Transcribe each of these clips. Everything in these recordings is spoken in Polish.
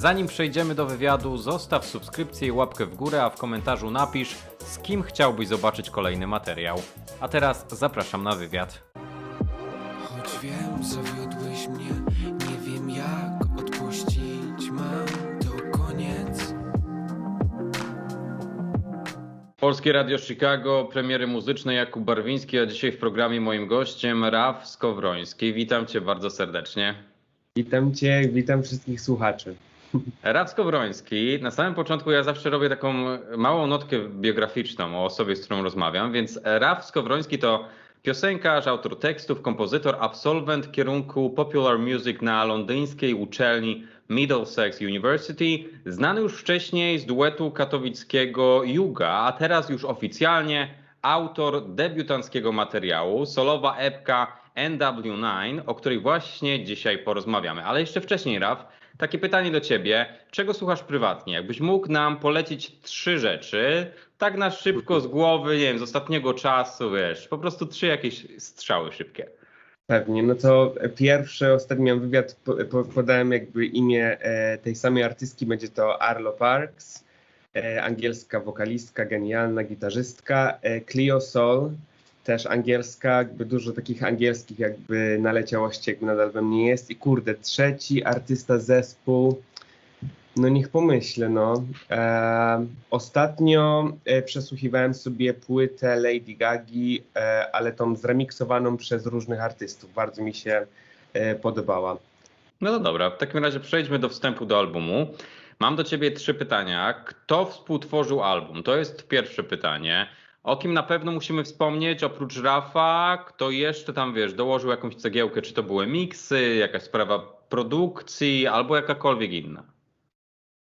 Zanim przejdziemy do wywiadu, zostaw subskrypcję i łapkę w górę, a w komentarzu napisz, z kim chciałbyś zobaczyć kolejny materiał. A teraz zapraszam na wywiad. Choć wiem, zawiodłeś mnie, nie wiem jak odpuścić. Mam to koniec. Polskie Radio Chicago, premiery muzyczne Jakub Barwiński, a dzisiaj w programie moim gościem Raf Skowroński. Witam cię bardzo serdecznie. Witam Cię, witam wszystkich słuchaczy. Raf Skowroński, na samym początku ja zawsze robię taką małą notkę biograficzną o osobie, z którą rozmawiam, więc Raf Skowroński to piosenkarz, autor tekstów, kompozytor, absolwent kierunku Popular Music na londyńskiej uczelni Middlesex University, znany już wcześniej z duetu katowickiego Yuga, a teraz już oficjalnie autor debiutanckiego materiału, solowa epka NW9, o której właśnie dzisiaj porozmawiamy. Ale jeszcze wcześniej, Raf, takie pytanie do ciebie. Czego słuchasz prywatnie? Jakbyś mógł nam polecić trzy rzeczy, tak na szybko z głowy, nie wiem, z ostatniego czasu, wiesz, po prostu trzy jakieś strzały szybkie. Pewnie, no to pierwszy, ostatni miałem wywiad, po, po, podałem jakby imię e, tej samej artystki, będzie to Arlo Parks, e, angielska wokalistka, genialna gitarzystka, e, Clio Sol, też angielska, jakby dużo takich angielskich jakby naleciałości jakby nadal we mnie jest i kurde, trzeci artysta zespół, no niech pomyślę, no. E, ostatnio e, przesłuchiwałem sobie płytę Lady Gagi, e, ale tą zremiksowaną przez różnych artystów. Bardzo mi się e, podobała. No to dobra, w takim razie przejdźmy do wstępu do albumu. Mam do ciebie trzy pytania. Kto współtworzył album? To jest pierwsze pytanie. O kim na pewno musimy wspomnieć, oprócz Rafa, kto jeszcze tam, wiesz, dołożył jakąś cegiełkę, czy to były miksy, jakaś sprawa produkcji, albo jakakolwiek inna.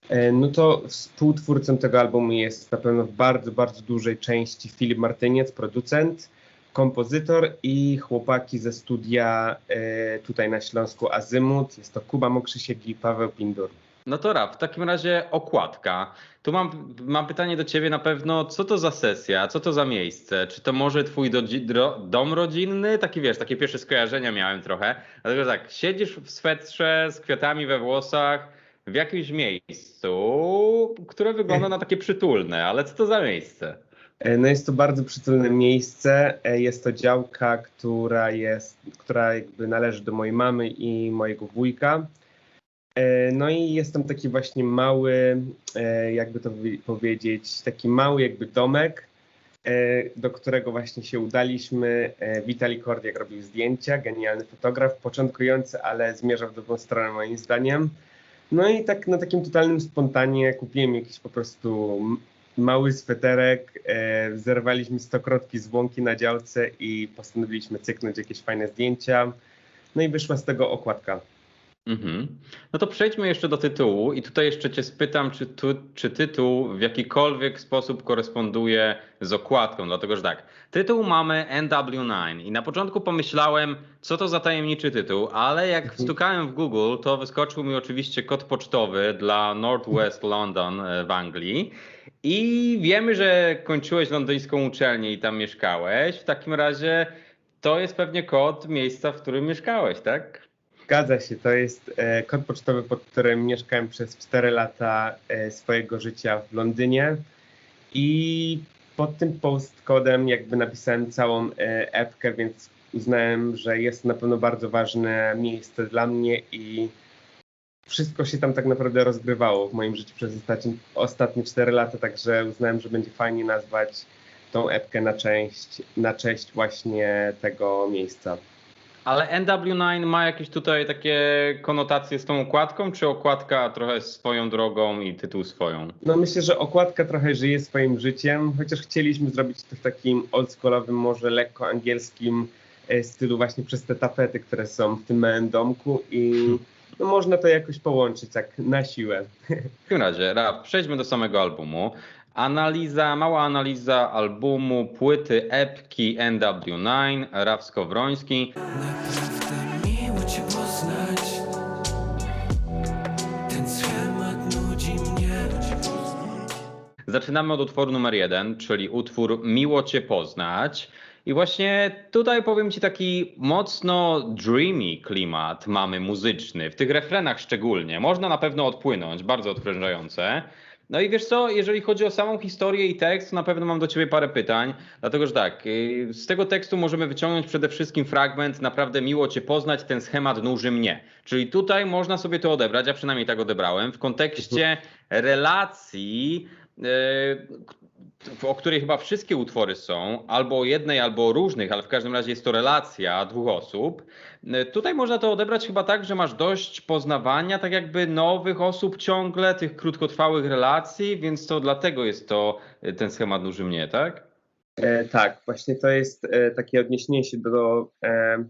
E, no to współtwórcą tego albumu jest na pewno w bardzo, bardzo dużej części Filip Martyniec, producent, kompozytor i chłopaki ze studia e, tutaj na Śląsku Azymut. Jest to Kuba Mokrzysiek i Paweł Pindur. No to Raf, w takim razie okładka. Tu mam, mam pytanie do ciebie na pewno, co to za sesja, co to za miejsce? Czy to może twój do, dom rodzinny? Taki wiesz, takie pierwsze skojarzenia miałem trochę. Dlatego tak, siedzisz w swetrze z kwiatami we włosach w jakimś miejscu, które wygląda na takie przytulne, ale co to za miejsce? E, No jest to bardzo przytulne miejsce. E, Jest to działka, która jest, która jakby należy do mojej mamy i mojego wujka. E, No i jest tam taki właśnie mały, e, jakby to powiedzieć, taki mały jakby domek, e, do którego właśnie się udaliśmy. Witali Kordiak robił zdjęcia, genialny fotograf, początkujący, ale zmierzał w dobrą stronę moim zdaniem. No i tak na takim totalnym spontanie kupiłem jakiś po prostu mały sweterek, zerwaliśmy stokrotki z łąki na działce i postanowiliśmy cyknąć jakieś fajne zdjęcia. No i wyszła z tego okładka. Mhm. No to przejdźmy jeszcze do tytułu i tutaj jeszcze cię spytam, czy, tu, czy tytuł w jakikolwiek sposób koresponduje z okładką, dlatego że tak, tytuł mamy NW9 i na początku pomyślałem, co to za tajemniczy tytuł, ale jak wstukałem w Google, to wyskoczył mi oczywiście kod pocztowy dla Northwest London e, w Anglii i wiemy, że kończyłeś londyńską uczelnię i tam mieszkałeś, w takim razie to jest pewnie kod miejsca, w którym mieszkałeś, tak? Zgadza się, to jest e, kod pocztowy, pod którym mieszkałem przez 4 lata e, swojego życia w Londynie i pod tym postkodem jakby napisałem całą e, epkę, więc uznałem, że jest to na pewno bardzo ważne miejsce dla mnie i wszystko się tam tak naprawdę rozgrywało w moim życiu przez ostatnie, ostatnie 4 lata, także uznałem, że będzie fajnie nazwać tą epkę na część, na cześć właśnie tego miejsca. Ale NW9 ma jakieś tutaj takie konotacje z tą okładką, czy okładka trochę swoją drogą i tytuł swoją? No myślę, że okładka trochę żyje swoim życiem, chociaż chcieliśmy zrobić to w takim oldschoolowym, może lekko angielskim e, stylu właśnie przez te tapety, które są w tym małym domku i no, można to jakoś połączyć tak na siłę. W takim razie, Raf, przejdźmy do samego albumu. Analiza, mała analiza albumu, płyty, epki NW9, Raf Skowroński. Naprawdę miło cię poznać. Ten schemat nudzi mnie. Zaczynamy od utworu numer jeden, czyli utwór Miło Cię Poznać. I właśnie tutaj powiem Ci taki mocno dreamy klimat mamy muzyczny, w tych refrenach szczególnie. Można na pewno odpłynąć, bardzo odprężające. No i wiesz co, jeżeli chodzi o samą historię i tekst, na pewno mam do Ciebie parę pytań, dlatego że tak, yy, z tego tekstu możemy wyciągnąć przede wszystkim fragment naprawdę miło Cię poznać, ten schemat nuży mnie. Czyli tutaj można sobie to odebrać, ja przynajmniej tak odebrałem, w kontekście relacji, o której chyba wszystkie utwory są, albo jednej, albo różnych, ale w każdym razie jest to relacja dwóch osób. E, Tutaj można to odebrać chyba tak, że masz dość poznawania tak jakby nowych osób ciągle, tych krótkotrwałych relacji, więc to dlatego jest to e, ten schemat nuży mnie, tak? E, tak, właśnie to jest e, takie odniesienie się do e,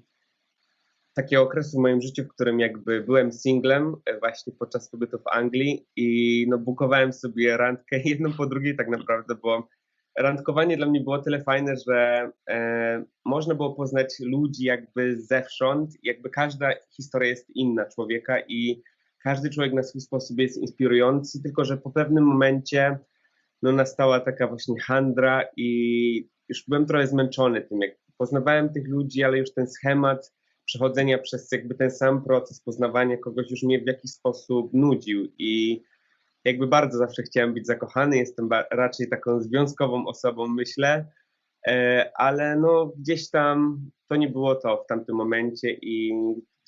takiego okresu w moim życiu, w którym jakby byłem singlem e, właśnie podczas pobytu w Anglii i no bukowałem sobie randkę jedną po drugiej tak naprawdę, bo randkowanie dla mnie było tyle fajne, że e, można było poznać ludzi jakby zewsząd, jakby każda historia jest inna człowieka i każdy człowiek na swój sposób jest inspirujący, tylko że po pewnym momencie no nastała taka właśnie handra i już byłem trochę zmęczony tym, jak poznawałem tych ludzi, ale już ten schemat przechodzenia przez jakby ten sam proces poznawania kogoś już mnie w jakiś sposób nudził i jakby bardzo zawsze chciałem być zakochany, jestem raczej taką związkową osobą, myślę, e, ale no gdzieś tam to nie było to w tamtym momencie i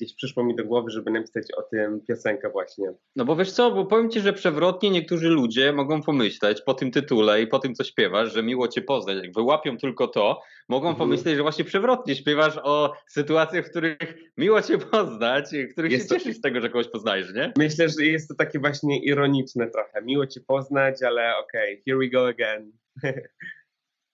gdzieś przyszło mi do głowy, żeby napisać o tym piosenkę właśnie. No bo wiesz co, bo powiem ci, że przewrotnie niektórzy ludzie mogą pomyśleć po tym tytule i po tym, co śpiewasz, że miło cię poznać. Jak wyłapią tylko to, mogą Mhm. pomyśleć, że właśnie przewrotnie śpiewasz o sytuacjach, w których miło cię poznać, w których Jest się to- cieszysz z tego, że kogoś poznajesz, nie? Myślę, że jest to takie właśnie ironiczne trochę. Miło Cię poznać, ale okej, here we go again.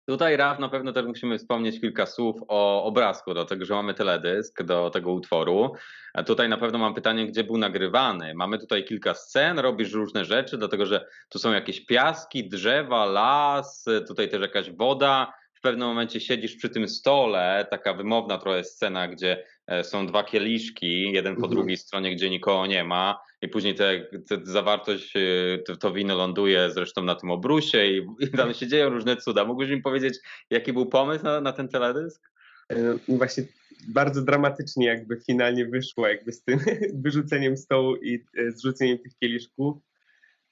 Tutaj, Raf, na pewno też musimy wspomnieć kilka słów o obrazku, dlatego że mamy teledysk do tego utworu. A tutaj na pewno mam pytanie, gdzie był nagrywany. Mamy tutaj kilka scen, robisz różne rzeczy, dlatego że tu są jakieś piaski, drzewa, las, tutaj też jakaś woda. W pewnym momencie siedzisz przy tym stole, taka wymowna trochę scena, gdzie są dwa kieliszki, jeden po Mhm. drugiej stronie, gdzie nikogo nie ma i później te, te zawartość, e, to, to wino ląduje zresztą na tym obrusie i, i tam się dzieją różne cuda. Mógłbyś mi powiedzieć, jaki był pomysł na, na ten teledysk? E, Właśnie bardzo dramatycznie jakby finalnie wyszło jakby z tym wyrzuceniem stołu i e, zrzuceniem tych kieliszków.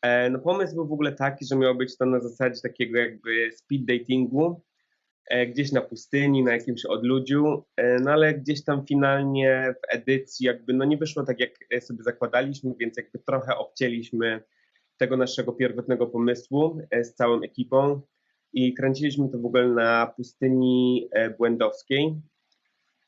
E, No pomysł był w ogóle taki, że miało być to na zasadzie takiego jakby speed datingu, e, gdzieś na pustyni, na jakimś odludziu, e, no ale gdzieś tam finalnie w edycji jakby no nie wyszło tak jak e, sobie zakładaliśmy, więc jakby trochę obcięliśmy tego naszego pierwotnego pomysłu e, z całą ekipą i kręciliśmy to w ogóle na pustyni e, błędowskiej,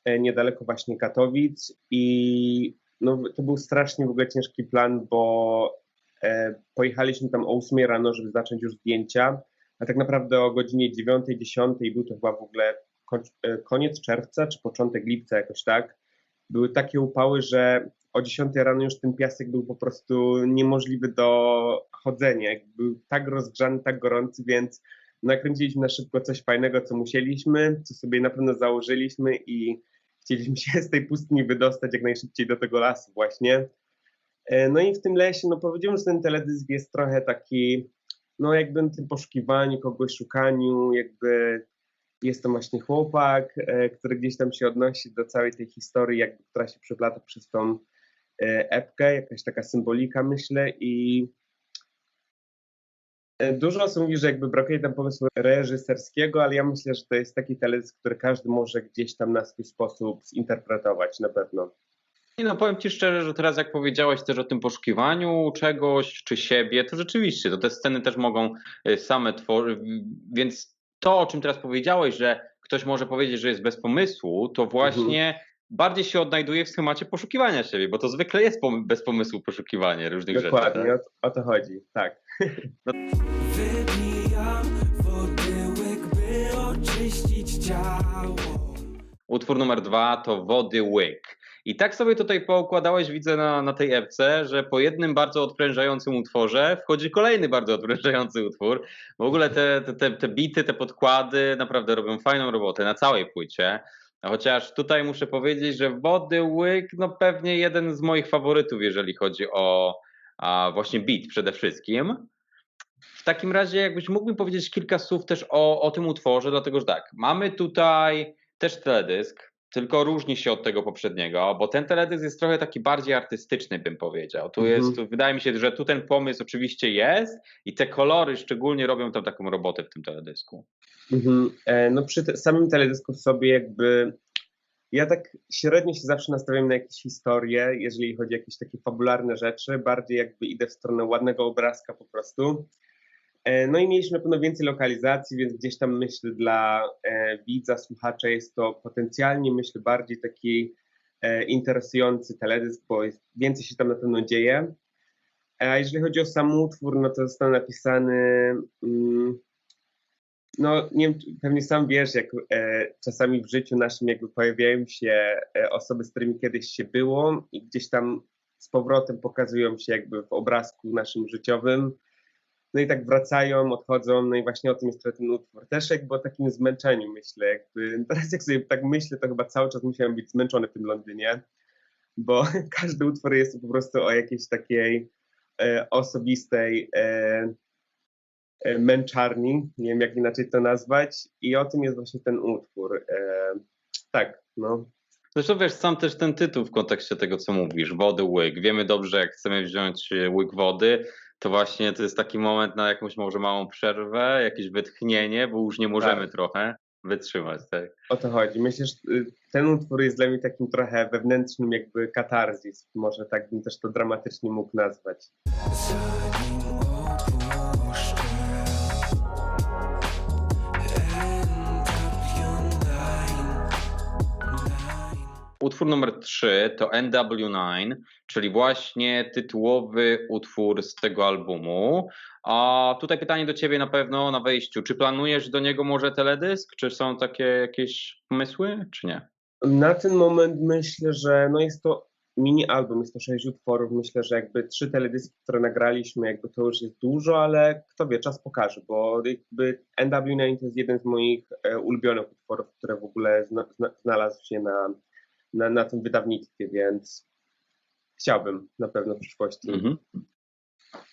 e, niedaleko właśnie Katowic i no, to był strasznie w ogóle ciężki plan, bo e, pojechaliśmy tam o 8 rano, żeby zacząć już zdjęcia, a tak naprawdę o godzinie 9, 10 był to chyba w ogóle e, koniec czerwca czy początek lipca jakoś tak. Były takie upały, że o 10 rano już ten piasek był po prostu niemożliwy do chodzenia. Był tak rozgrzany, tak gorący, więc nakręciliśmy na szybko coś fajnego, co musieliśmy, co sobie na pewno założyliśmy i chcieliśmy się z tej pustyni wydostać jak najszybciej do tego lasu właśnie. E, No i w tym lesie, no powiedziałem, że ten teledysk jest trochę taki, no jakby tym poszukiwaniu kogoś, szukaniu, jakby jest to właśnie chłopak, e, który gdzieś tam się odnosi do całej tej historii, jakby, która się przeplata przez tą e, epkę, jakaś taka symbolika myślę i E, Dużo osób mówi, że jakby brakuje tam pomysłu reżyserskiego, ale ja myślę, że to jest taki teledysk, który każdy może gdzieś tam na swój sposób zinterpretować na pewno. Nie no, powiem Ci szczerze, że teraz jak powiedziałeś też o tym poszukiwaniu czegoś czy siebie, to rzeczywiście, to te sceny też mogą y, same tworzyć, więc to, o czym teraz powiedziałeś, że ktoś może powiedzieć, że jest bez pomysłu, to właśnie bardziej się odnajduje w schemacie poszukiwania siebie, bo to zwykle jest pom- bez pomysłu poszukiwanie różnych Dokładnie, rzeczy. o, o to chodzi, tak. Wody łyk, by oczyścić ciało Utwór numer dwa to Wody Łyk. I tak sobie tutaj poukładałeś, widzę na, na tej epce, że po jednym bardzo odprężającym utworze wchodzi kolejny bardzo odprężający utwór. W ogóle te, te, te, bity, te podkłady naprawdę robią fajną robotę na całej płycie. Chociaż tutaj muszę powiedzieć, że Wody Łyk, no pewnie jeden z moich faworytów, jeżeli chodzi o a, właśnie beat przede wszystkim. W takim razie, jakbyś mógł mi powiedzieć kilka słów też o, o tym utworze, dlatego że tak, mamy tutaj też teledysk, tylko różni się od tego poprzedniego, bo ten teledysk jest trochę taki bardziej artystyczny, bym powiedział. Tu Mhm. jest, tu wydaje mi się, że tu ten pomysł oczywiście jest i te kolory szczególnie robią tam taką robotę w tym teledysku. Mhm. E, No przy te, samym teledysku sobie jakby ja tak średnio się zawsze nastawiam na jakieś historie, jeżeli chodzi o jakieś takie fabularne rzeczy, bardziej jakby idę w stronę ładnego obrazka po prostu. E, No i mieliśmy na pewno więcej lokalizacji, więc gdzieś tam myślę dla e, widza, słuchacza jest to potencjalnie myślę bardziej taki e, interesujący teledysk, bo więcej się tam na pewno dzieje. A jeżeli chodzi o sam utwór, no to został napisany mm, no, nie wiem, pewnie sam wiesz, jak czasami w życiu naszym jakby pojawiają się osoby, z którymi kiedyś się było i gdzieś tam z powrotem pokazują się jakby w obrazku naszym życiowym. No i tak wracają, odchodzą, no i właśnie o tym jest ten utwór. Też jakby o takim zmęczeniu myślę, jakby teraz jak sobie tak myślę, to chyba cały czas musiałem być zmęczony w tym Londynie, bo każdy utwór jest po prostu o jakiejś takiej e, osobistej e, e, męczarni, nie wiem jak inaczej to nazwać i o tym jest właśnie ten utwór. E, tak, no. Zresztą wiesz, sam też ten tytuł w kontekście tego, co mówisz, wody łyk. Wiemy dobrze, jak chcemy wziąć e, łyk wody, to właśnie to jest taki moment na jakąś może małą przerwę, jakieś wytchnienie, bo już nie możemy Tak. trochę wytrzymać. Tak? O to chodzi. Myślę, że y, ten utwór jest dla mnie takim trochę wewnętrznym jakby katarzis. Może tak bym też to dramatycznie mógł nazwać. Utwór numer 3 to NW9, czyli właśnie tytułowy utwór z tego albumu. A tutaj pytanie do ciebie na pewno na wejściu. Czy planujesz do niego może teledysk? Czy są takie jakieś pomysły, czy nie? Na ten moment myślę, że no jest to mini album, jest to sześć utworów. Myślę, że jakby trzy teledyski, które nagraliśmy, jakby to już jest dużo, ale kto wie, czas pokaże, bo jakby NW9 to jest jeden z moich e, ulubionych utworów, które w ogóle zna, zna, znalazł się na, na, na tym wydawnictwie, więc chciałbym na pewno w przyszłości. Mhm.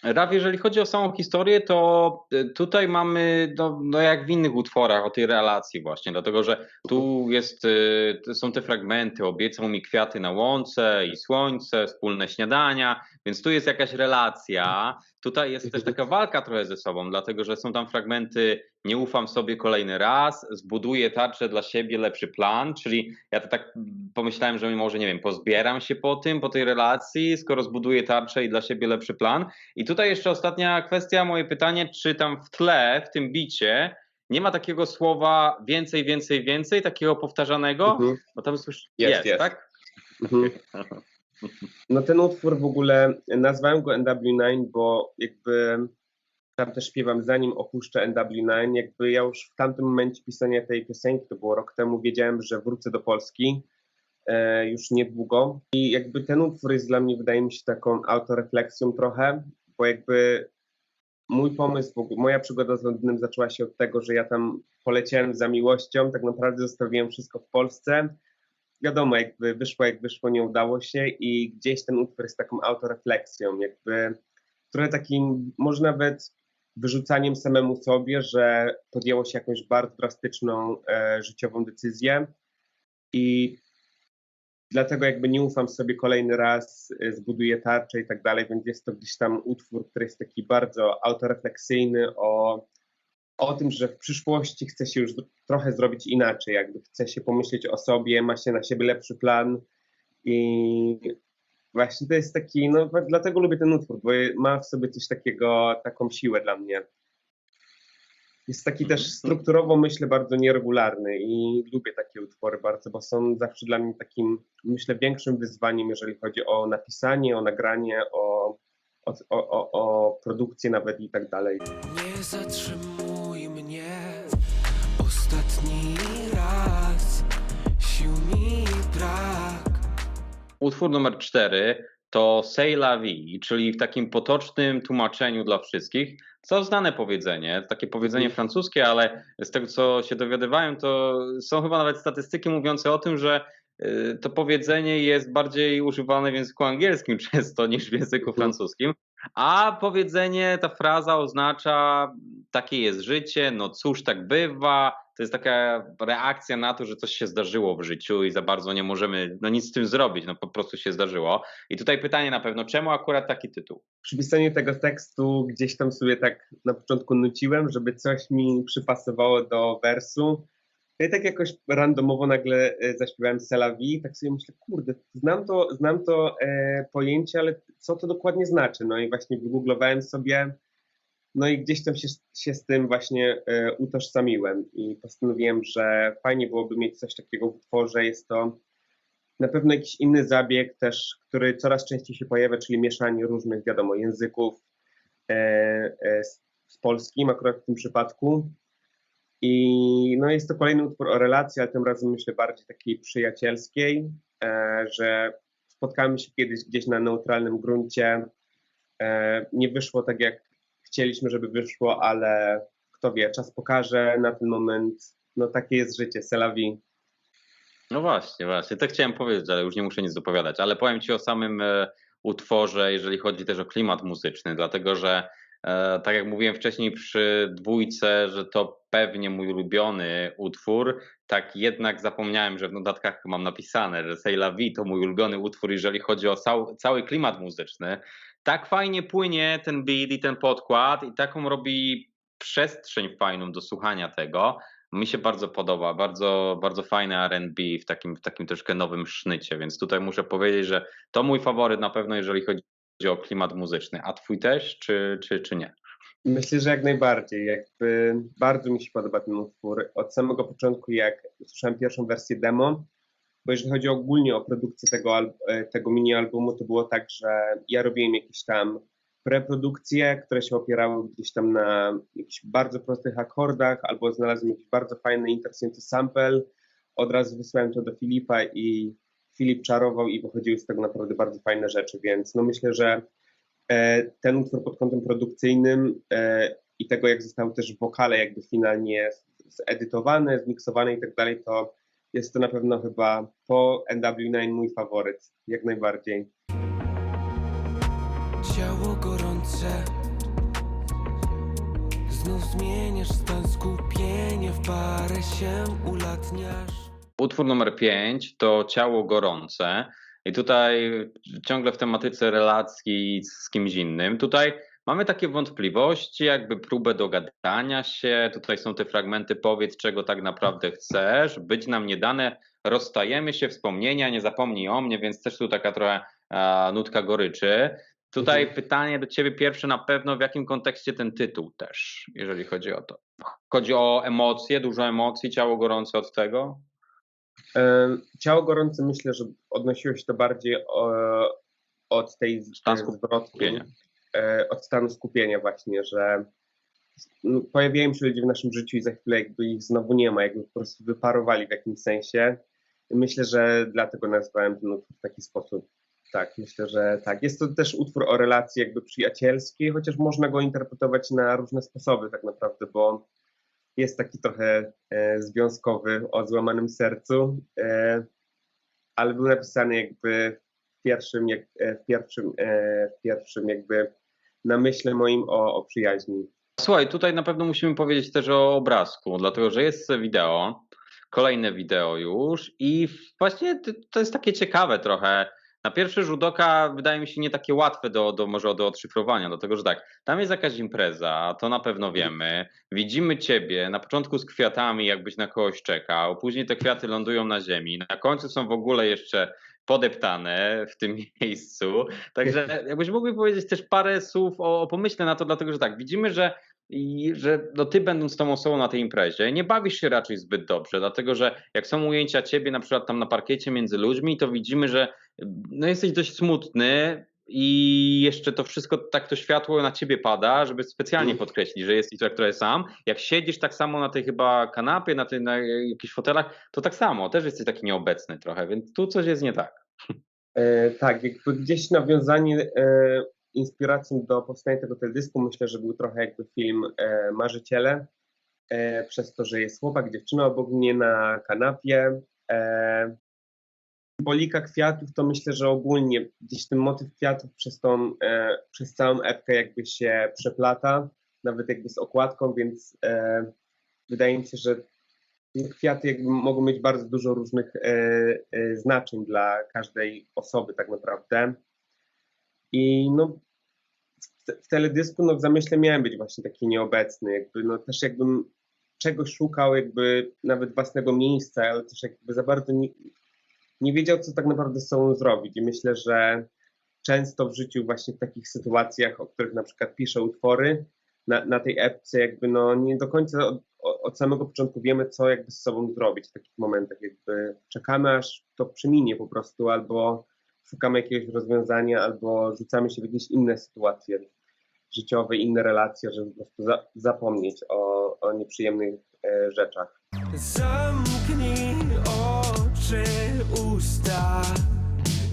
Raf, jeżeli chodzi o samą historię, to y, tutaj mamy, no, no jak w innych utworach, o tej relacji właśnie, dlatego że tu jest, y, są te fragmenty, obiecał mi kwiaty na łące i słońce, wspólne śniadania, więc tu jest jakaś relacja. Tutaj jest też taka walka trochę ze sobą, dlatego że są tam fragmenty nie ufam sobie kolejny raz, zbuduję tarczę dla siebie, lepszy plan, czyli ja to tak pomyślałem, że może, nie wiem, pozbieram się po tym, po tej relacji, skoro zbuduję tarczę i dla siebie lepszy plan. I tutaj jeszcze ostatnia kwestia, moje pytanie, czy tam w tle, w tym bicie, nie ma takiego słowa więcej, więcej, więcej, takiego powtarzanego? Mhm. Bo tam słysz... Jest, jest, jest. tak? Mhm. No ten utwór w ogóle nazwałem go NW9, bo jakby tam też śpiewam zanim opuszczę NW9, jakby ja już w tamtym momencie pisania tej piosenki, to było rok temu, wiedziałem, że wrócę do Polski e, już niedługo. I jakby ten utwór jest dla mnie, wydaje mi się, taką autorefleksją trochę, bo jakby mój pomysł, moja przygoda z Londynem zaczęła się od tego, że ja tam poleciałem za miłością, tak naprawdę zostawiłem wszystko w Polsce, wiadomo, jakby wyszło jak wyszło, nie udało się i gdzieś ten utwór jest taką autorefleksją, jakby trochę takim, może nawet wyrzucaniem samemu sobie, że podjęło się jakąś bardzo drastyczną e, życiową decyzję i dlatego jakby nie ufam sobie kolejny raz, e, zbuduję tarczę i tak dalej, więc jest to gdzieś tam utwór, który jest taki bardzo autorefleksyjny o o tym, że w przyszłości chce się już trochę zrobić inaczej, jakby chce się pomyśleć o sobie, ma się na siebie lepszy plan i właśnie to jest taki, no dlatego lubię ten utwór, bo ma w sobie coś takiego, taką siłę dla mnie. Jest taki też strukturowo, myślę, bardzo nieregularny i lubię takie utwory bardzo, bo są zawsze dla mnie takim, myślę, większym wyzwaniem, jeżeli chodzi o napisanie, o nagranie, o, o, o, o, produkcję nawet i tak dalej. Nie zatrzymuj mnie Ostatni raz Sił mi brak Utwór numer 4 to C'est la vie, czyli w takim potocznym tłumaczeniu dla wszystkich, co znane powiedzenie, takie powiedzenie francuskie, ale z tego co się dowiadywałem, to są chyba nawet statystyki mówiące o tym, że y, to powiedzenie jest bardziej używane w języku angielskim często niż w języku Mhm. francuskim. A powiedzenie, ta fraza oznacza takie jest życie, no cóż, tak bywa. To jest taka reakcja na to, że coś się zdarzyło w życiu i za bardzo nie możemy no nic z tym zrobić, no po prostu się zdarzyło. I tutaj pytanie na pewno, czemu akurat taki tytuł? Przy pisaniu tego tekstu gdzieś tam sobie tak na początku nuciłem, żeby coś mi przypasowało do wersu. No I tak jakoś randomowo nagle e, zaśpiewałem Selawi, tak sobie myślę, kurde, znam to, znam to e, pojęcie, ale co to dokładnie znaczy? No i właśnie wygooglowałem sobie, no i gdzieś tam się, się z tym właśnie e, utożsamiłem i postanowiłem, że fajnie byłoby mieć coś takiego w utworze. Jest to na pewno jakiś inny zabieg też, który coraz częściej się pojawia, czyli mieszanie różnych, wiadomo, języków e, e, z, z polskim akurat w tym przypadku. I no jest to kolejny utwór o relacji, ale tym razem myślę bardziej takiej przyjacielskiej, e, że spotkamy się kiedyś gdzieś na neutralnym gruncie. Nie wyszło tak, jak chcieliśmy, żeby wyszło, ale kto wie, czas pokaże na ten moment. No takie jest życie, Selawi. No właśnie, właśnie. Tak chciałem powiedzieć, ale już nie muszę nic dopowiadać. Ale powiem Ci o samym e, utworze, jeżeli chodzi też o klimat muzyczny, dlatego że e, tak jak mówiłem wcześniej przy dwójce, że to pewnie mój ulubiony utwór, tak jednak zapomniałem, że w notatkach mam napisane, że C'est la vie to mój ulubiony utwór, jeżeli chodzi o cał, cały klimat muzyczny. Tak fajnie płynie ten beat i ten podkład i taką robi przestrzeń fajną do słuchania tego. Mi się bardzo podoba, bardzo, bardzo fajne R&B w takim, w takim troszkę nowym sznycie, więc tutaj muszę powiedzieć, że to mój faworyt na pewno, jeżeli chodzi o klimat muzyczny. A twój też, czy, czy, czy nie? Myślę, że jak najbardziej. Jakby bardzo mi się podoba ten utwór. Od samego początku, jak usłyszałem pierwszą wersję demo, bo jeżeli chodzi ogólnie o produkcję tego, e, tego mini-albumu, to było tak, że ja robiłem jakieś tam preprodukcje, które się opierały gdzieś tam na jakichś bardzo prostych akordach, albo znalazłem jakiś bardzo fajny, interesujący sample. Od razu wysłałem to do Filipa i Filip czarował i wychodziły z tego naprawdę bardzo fajne rzeczy, więc no myślę, że e, ten utwór pod kątem produkcyjnym e, i tego, jak zostały też wokale jakby finalnie zedytowane, zmiksowane i tak dalej, to jest to na pewno chyba po NW9 mój faworyt, jak najbardziej. Ciało gorące Znów zmieniasz stan skupienia W parę się ulatniasz Utwór numer 5 to Ciało Gorące. I tutaj ciągle w tematyce relacji z kimś innym. Tutaj mamy takie wątpliwości, jakby próbę dogadania się. Tutaj są te fragmenty, powiedz czego tak naprawdę chcesz. Być nam nie dane, rozstajemy się, wspomnienia, nie zapomnij o mnie, więc też tu taka trochę e, nutka goryczy. Tutaj Mhm. pytanie do ciebie pierwsze na pewno, w jakim kontekście ten tytuł też, jeżeli chodzi o to. Chodzi o emocje, dużo emocji, ciało gorące od tego? E, Ciało gorące myślę, że odnosiło się to bardziej o, od tej zwrotki, skupienia. e, od stanu skupienia właśnie, że no, pojawiają się ludzie w naszym życiu i za chwilę jakby ich znowu nie ma, jakby po prostu wyparowali w jakimś sensie. Myślę, że dlatego nazwałem ten utwór w taki sposób. Tak, myślę, że tak. Jest to też utwór o relacji jakby przyjacielskiej, chociaż można go interpretować na różne sposoby tak naprawdę, bo jest taki trochę e, związkowy o złamanym sercu, e, ale był napisany jakby w pierwszym, jak, e, w pierwszym, e, w pierwszym jakby namyśle moim o, o przyjaźni. Słuchaj, tutaj na pewno musimy powiedzieć też o obrazku, dlatego że jest wideo, kolejne wideo już i właśnie to jest takie ciekawe trochę. Na pierwszy rzut oka wydaje mi się nie takie łatwe do, do może do odszyfrowania, dlatego że tak, tam jest jakaś impreza, to na pewno wiemy. Widzimy ciebie na początku z kwiatami, jakbyś na kogoś czekał, później te kwiaty lądują na ziemi, na końcu są w ogóle jeszcze podeptane w tym miejscu. Także jakbyś mógł powiedzieć też parę słów o, o pomyśle na to, dlatego że tak, widzimy, że i że no ty będąc tą osobą na tej imprezie, nie bawisz się raczej zbyt dobrze, dlatego że jak są ujęcia ciebie na przykład tam na parkiecie między ludźmi, to widzimy, że no jesteś dość smutny i jeszcze to wszystko, tak to światło na ciebie pada, żeby specjalnie podkreślić, że jesteś tak trochę sam. Jak siedzisz tak samo na tej chyba kanapie, na, tej, na jakichś fotelach, to tak samo, też jesteś taki nieobecny trochę, więc tu coś jest nie tak. E, tak, jakby gdzieś nawiązanie e, inspiracją do powstania tego teledysku myślę, że był trochę jakby film e, Marzyciele, e, przez to, że jest chłopak, dziewczyna obok mnie na kanapie, e, symbolika kwiatów, to myślę, że ogólnie gdzieś ten motyw kwiatów przez tą, e, przez całą epkę jakby się przeplata, nawet jakby z okładką, więc e, wydaje mi się, że kwiaty jakby mogą mieć bardzo dużo różnych e, e, znaczeń dla każdej osoby tak naprawdę. I no w, w teledysku no w zamyśle miałem być właśnie taki nieobecny, jakby no też jakbym czegoś szukał, jakby nawet własnego miejsca, ale też jakby za bardzo nie, nie wiedział, co tak naprawdę z sobą zrobić. I myślę, że często w życiu właśnie w takich sytuacjach, o których na przykład piszę utwory, na, na tej epce jakby no nie do końca od, od samego początku wiemy, co jakby z sobą zrobić w takich momentach, jakby czekamy aż to przeminie po prostu, albo szukamy jakiegoś rozwiązania, albo rzucamy się w jakieś inne sytuacje życiowe, inne relacje, żeby po prostu za, zapomnieć o, o nieprzyjemnych e, rzeczach. Zamknij oczy, usta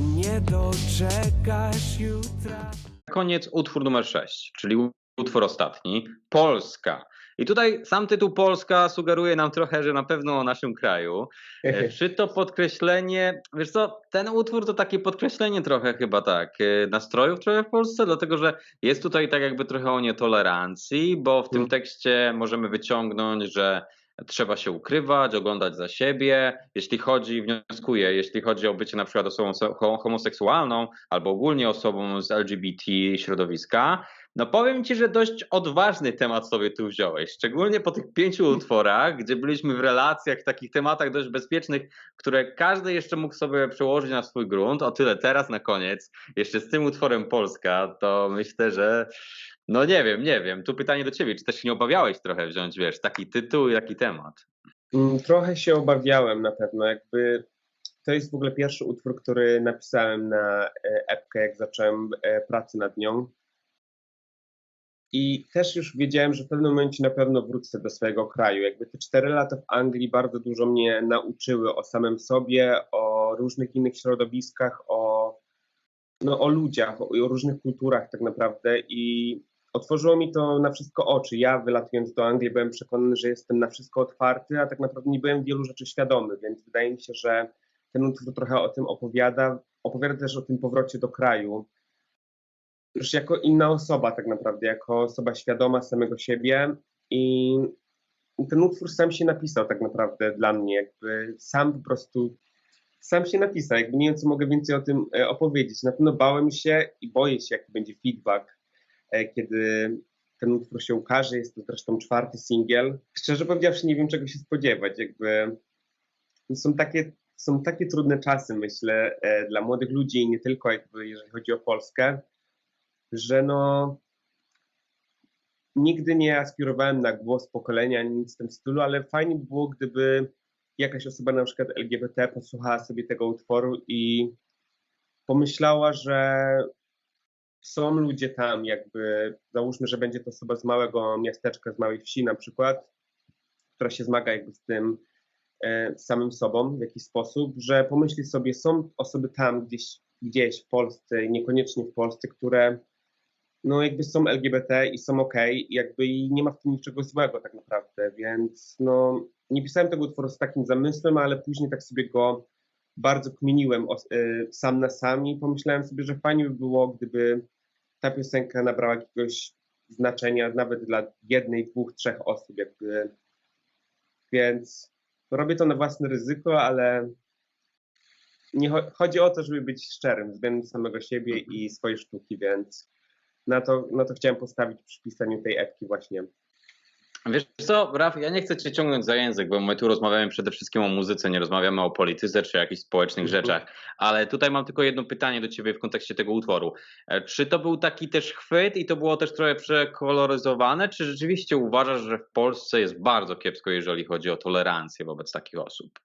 Nie doczekasz jutra Na koniec utwór numer 6, czyli utwór ostatni, Polska. I tutaj sam tytuł Polska sugeruje nam trochę, że na pewno o naszym kraju. E, Czy to podkreślenie, wiesz co, ten utwór to takie podkreślenie trochę chyba tak, e, nastrojów trochę w Polsce, dlatego że jest tutaj tak jakby trochę o nietolerancji, bo w tym Mm. tekście możemy wyciągnąć, że trzeba się ukrywać, oglądać za siebie, jeśli chodzi, wnioskuję, jeśli chodzi o bycie na przykład osobą so- ho- homoseksualną albo ogólnie osobą z LGBT środowiska, no powiem ci, że dość odważny temat sobie tu wziąłeś, szczególnie po tych pięciu utworach, gdzie byliśmy w relacjach, w takich tematach dość bezpiecznych, które każdy jeszcze mógł sobie przełożyć na swój grunt. O tyle teraz na koniec, jeszcze z tym utworem Polska, to myślę, że no nie wiem, nie wiem. Tu pytanie do ciebie, czy też się nie obawiałeś trochę wziąć, wiesz, taki tytuł i taki temat? Mm, Trochę się obawiałem na pewno, jakby to jest w ogóle pierwszy utwór, który napisałem na e, epkę, jak zacząłem e, pracę nad nią. I też już wiedziałem, że w pewnym momencie na pewno wrócę do swojego kraju. Jakby te cztery lata w Anglii bardzo dużo mnie nauczyły o samym sobie, o różnych innych środowiskach, o, no, o ludziach, o, o różnych kulturach tak naprawdę. I otworzyło mi to na wszystko oczy. Ja wylatując do Anglii byłem przekonany, że jestem na wszystko otwarty, a tak naprawdę nie byłem wielu rzeczy świadomy, więc wydaje mi się, że ten utwór trochę o tym opowiada. Opowiada też o tym powrocie do kraju. Już jako inna osoba tak naprawdę, jako osoba świadoma samego siebie i ten utwór sam się napisał tak naprawdę dla mnie, jakby sam po prostu sam się napisał, jakby nie wiem co mogę więcej o tym e, opowiedzieć. Na pewno bałem się i boję się jaki będzie feedback e, kiedy ten utwór się ukaże. Jest to zresztą czwarty singiel. Szczerze powiedziawszy, nie wiem czego się spodziewać. Jakby są takie, są takie trudne czasy, myślę, e, dla młodych ludzi i nie tylko, jakby jeżeli chodzi o Polskę, że no nigdy nie aspirowałem na głos pokolenia, ani nic w tym stylu, ale fajnie by było, gdyby jakaś osoba na przykład LGBT posłuchała sobie tego utworu i pomyślała, że są ludzie tam, jakby załóżmy, że będzie to osoba z małego miasteczka, z małej wsi na przykład, która się zmaga jakby z tym e, samym sobą w jakiś sposób, że pomyśli sobie, są osoby tam gdzieś, gdzieś w Polsce, niekoniecznie w Polsce, które no jakby są LGBT i są ok, jakby i nie ma w tym niczego złego tak naprawdę, więc no nie pisałem tego utworu z takim zamysłem, ale później tak sobie go bardzo kminiłem y, sam na sam i pomyślałem sobie, że fajnie by było, gdyby ta piosenka nabrała jakiegoś znaczenia nawet dla jednej, dwóch, trzech osób, jakby. Więc robię to na własne ryzyko, ale nie cho- chodzi o to, żeby być szczerym względem samego siebie i swojej sztuki, więc na to, na to chciałem postawić przy pisaniu tej epki właśnie. Wiesz co, Raf, ja nie chcę cię ciągnąć za język, bo my tu rozmawiamy przede wszystkim o muzyce, nie rozmawiamy o polityce czy jakichś społecznych Mhm. rzeczach, ale tutaj mam tylko jedno pytanie do ciebie w kontekście tego utworu. E, Czy to był taki też chwyt i to było też trochę przekoloryzowane, czy rzeczywiście uważasz, że w Polsce jest bardzo kiepsko, jeżeli chodzi o tolerancję wobec takich osób?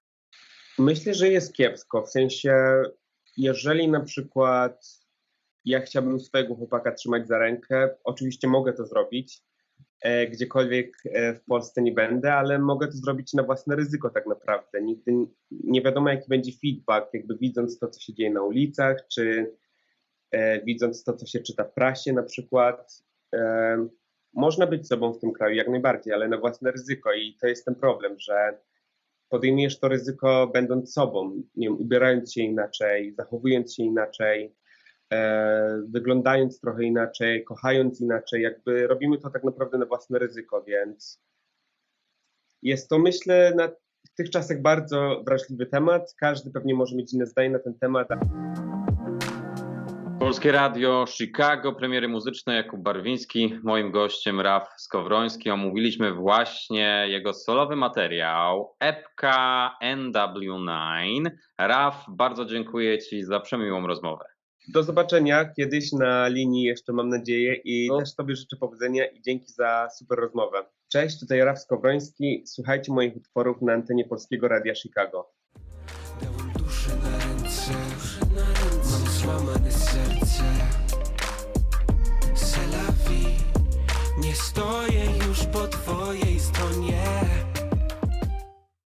Myślę, że jest kiepsko. W sensie, jeżeli na przykład ja chciałbym swojego chłopaka trzymać za rękę, oczywiście mogę to zrobić, e, gdziekolwiek e, w Polsce nie będę, ale mogę to zrobić na własne ryzyko tak naprawdę. Nigdy nie wiadomo, jaki będzie feedback, jakby widząc to, co się dzieje na ulicach, czy e, widząc to, co się czyta w prasie na przykład. Można być sobą w tym kraju jak najbardziej, ale na własne ryzyko i to jest ten problem, że podejmujesz to ryzyko będąc sobą, nie wiem, ubierając się inaczej, zachowując się inaczej, wyglądając trochę inaczej, kochając inaczej, jakby robimy to tak naprawdę na własne ryzyko, więc jest to myślę na w tych czasach bardzo wrażliwy temat. Każdy pewnie może mieć inne zdanie na ten temat. Polskie Radio, Chicago, premiery muzyczne, Jakub Barwiński, moim gościem Raf Skowroński. Omówiliśmy właśnie jego solowy materiał, epka NW9. Raf, bardzo dziękuję Ci za przemiłą rozmowę. Do zobaczenia kiedyś na linii jeszcze mam nadzieję i no. też Tobie życzę powodzenia i dzięki za super rozmowę. Cześć, tutaj Raf Skowroński. Słuchajcie moich utworów na antenie Polskiego Radia Chicago. Dałem duszę na ręce, mam złamane serce. Selawi, nie stoję już pod